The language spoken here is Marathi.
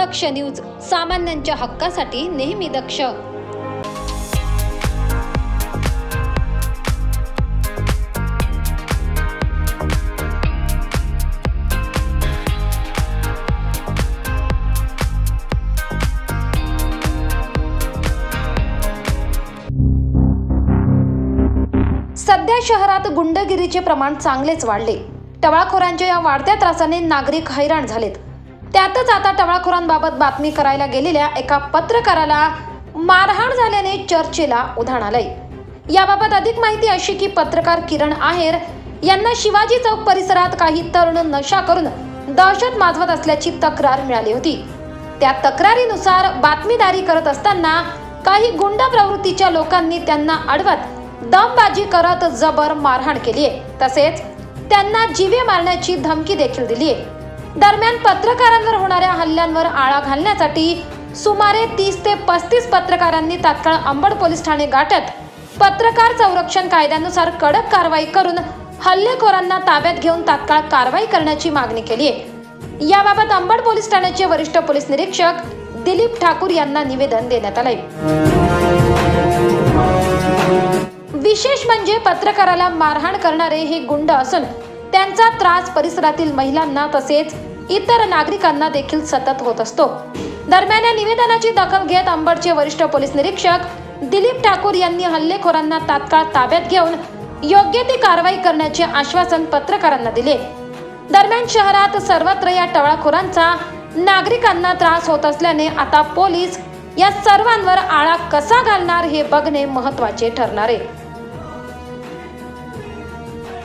दक्ष न्यूज सामान्यांच्या हक्कासाठी नेहमी दक्ष. सध्या शहरात गुंडगिरीचे प्रमाण चांगलेच वाढले. टवाळखोरांच्या या वाढत्या त्रासाने नागरिक हैराण झालेत. त्यातच आता टवाळखोरांबाबत बातमी करायला गेलेल्या एका पत्रकाराला मारहाण झाल्याने चर्चेला उधाण आलंय. याबाबत अधिक माहिती अशी की पत्रकार किरण आहेर यांना शिवाजी चौक परिसरात काही तरुण नशा करून दहशत माजवत असल्याची तक्रार मिळाली होती. त्या तक्रारीनुसार बातमीदारी करत असताना काही गुंड प्रवृत्तीच्या लोकांनी त्यांना अडवत दमबाजी करत जबर मारहाण केली आहे तसेच त्यांना जीवे मारण्याची धमकी देखील दिली आहे दरम्यान पत्रकारांवर होणाऱ्या हल्ल्यांवर आळा घालण्यासाठी सुमारे तीस ते पस्तीस पत्रकारांनी तात्काळ अंबड पोलीस ठाणे गाठत पत्रकार संरक्षण कायद्यानुसार कडक कारवाई करून हल्लेखोरांना ताब्यात घेऊन तात्काळ कारवाई करण्याची मागणी केली आहे. याबाबत अंबड पोलीस ठाण्याचे वरिष्ठ पोलीस निरीक्षक दिलीप ठाकूर यांना निवेदन देण्यात आलंय. विशेष म्हणजे पत्रकाराला मारहाण करणारे हे गुंड असून त्यांचा त्रास परिसरातील महिलांना तसेच इतर नागरिकांना देखील सतत होत असतो. दरम्यान या निवेदनाची दखल घेत अंबडचे वरिष्ठ पोलीस निरीक्षक दिलीप ठाकूर यांनी हल्लेखोरांना तात्काळ ताब्यात घेऊन योग्य ती कारवाई करण्याचे आश्वासन पत्रकारांना दिले. दरम्यान शहरात सर्वत्र या टवळाखोरांचा नागरिकांना त्रास होत असल्याने आता पोलीस या सर्वांवर आळा कसा घालणार हे बघणे महत्त्वाचे ठरणार आहे.